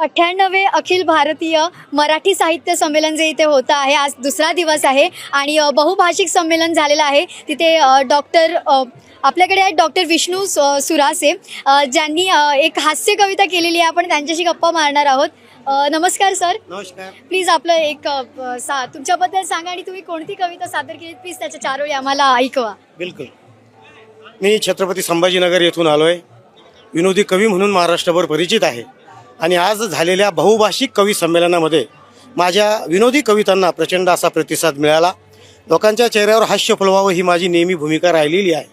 अठ्ठ्याण्णवे अखिल भारतीय मराठी साहित्य संमेलन जे इथे होतं आहे आज दुसरा दिवस आहे आणि बहुभाषिक संमेलन झालेलं आहे. तिथे डॉक्टर आपल्याकडे आहेत डॉक्टर विष्णू सुरासे ज्यांनी एक हास्य कविता केलेली आहे. आपण त्यांच्याशी गप्पा मारणार आहोत. नमस्कार सर. नमस्कार. प्लीज आपलं एक सा तुमच्याबद्दल सांगा आणि तुम्ही कोणती कविता सादर केली प्लीज त्याच्या चार वेळी आम्हाला ऐकवा. बिलकुल. मी छत्रपती संभाजीनगर येथून आलो आहे विनोदी कवी म्हणून महाराष्ट्रभर परिचित आहे. आणि आज झालेल्या बहुभाषिक कवी संमेलनामध्ये माझ्या विनोदी कवितांना प्रचंड असा प्रतिसाद मिळाला. लोकांच्या चेहऱ्यावर हास्य फुलवावं ही माझी नेहमी भूमिका राहिलेली आहे.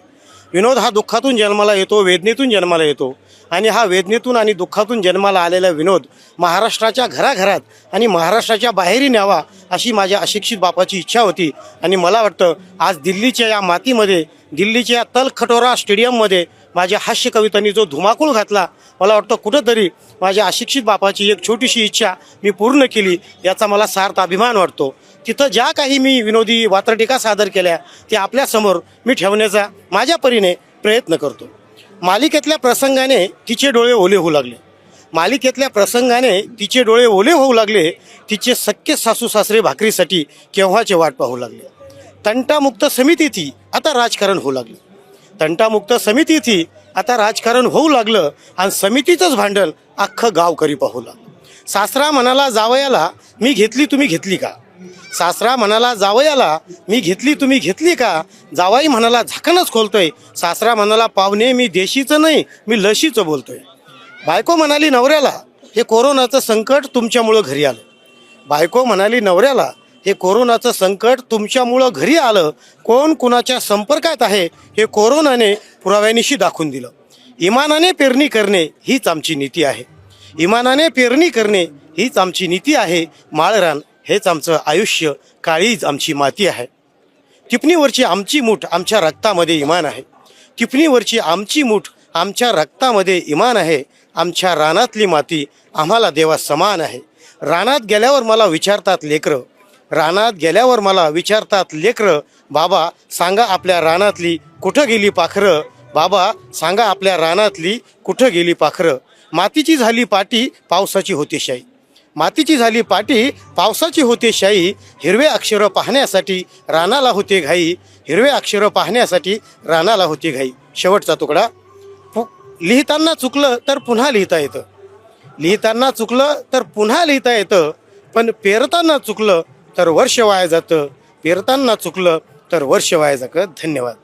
विनोद हा दुःखातून जन्माला येतो वेदनेतून जन्माला येतो आणि हा वेदनेतून आणि दुःखातून जन्माला आलेला विनोद महाराष्ट्राच्या घराघरात आणि महाराष्ट्राच्या बाहेरही न्यावा अशी माझ्या अशिक्षित बापाची इच्छा होती आणि मला वाटतं आज दिल्लीच्या या मातीमध्ये दिल्लीच्या या तलखटोरा स्टेडियममध्ये माझ्या हास्य कवितांनी जो धुमाकूळ घातला मला वाटतं कुठंतरी माझ्या अशिक्षित बापाची एक छोटीशी इच्छा मी पूर्ण केली याचा मला सार्थ अभिमान वाटतो. तिथं ज्या काही मी विनोदी वात्रटिका सादर केल्या त्या आपल्यासमोर मी ठेवण्याचा माझ्या परीने प्रयत्न करतो. मालिकेतल्या प्रसंगाने तिचे डोळे ओले होऊ लागले. मालिकेतल्या प्रसंगाने तिचे डोळे ओले होऊ लागले तिचे सख्खे सासू सासरे भाकरीसाठी केव्हाचे वाट पाहू लागले. तंटामुक्त समिती ती आता राजकारण होऊ लागले. तंटामुक्त समिती थी. आता राजकारण होऊ लागलं आणि समितीचंच भांडण अख्खं गाव करी पाहू लागलं. सासरा म्हणाला जावयाला मी घेतली तुम्ही घेतली का? सासरा म्हणाला जावयाला मी घेतली तुम्ही घेतली का? जावाई म्हणाला झाकणच खोलतोय. सासरा म्हणाला पाहुणे मी देशीचं नाही मी लशीचं बोलतोय. बायको म्हणाली नवऱ्याला हे कोरोनाचं संकट तुमच्यामुळं घरी आलं. बायको म्हणाली नवऱ्याला हे कोरोनाचं संकट तुमच्यामुळं घरी आलं कोण कुणाच्या संपर्कात आहे हे कोरोनाने पुराव्यानिशी दाखवून दिलं. इमानाने पेरणी करणे हीच आमची नीती आहे. इमानाने पेरणी करणे हीच आमची नीती आहे. माळरान हेच आमचं आयुष्य काळीच आमची माती आहे. टिपणीवरची आमची मूठ आमच्या रक्तामध्ये इमान आहे. टिपणीवरची आमची मूठ आमच्या रक्तामध्ये इमान आहे. आमच्या रानातली माती आम्हाला देवा समान आहे. रानात गेल्यावर मला विचारतात लेकरं रानात गेल्यावर मला विचारतात लेकरं बाबा सांगा आपल्या रानातली कुठं गेली पाखरं? बाबा सांगा आपल्या रानातली कुठं गेली पाखरं? मातीची झाली पाटी पावसाची होती शाई. मातीची झाली पाटी पावसाची होती शाई. हिरवे अक्षरं पाहण्यासाठी रानाला होते घाई. हिरवे अक्षरं पाहण्यासाठी रानाला होती घाई. शेवटचा तुकडा. पु लिहिताना चुकलं तर पुन्हा लिहिता येतं. लिहिताना चुकलं तर पुन्हा लिहिता येतं. पण पेरताना चुकलं तर वर्ष वाया जातं. पेरताना चुकलं तर वर्ष वाया जातं. धन्यवाद.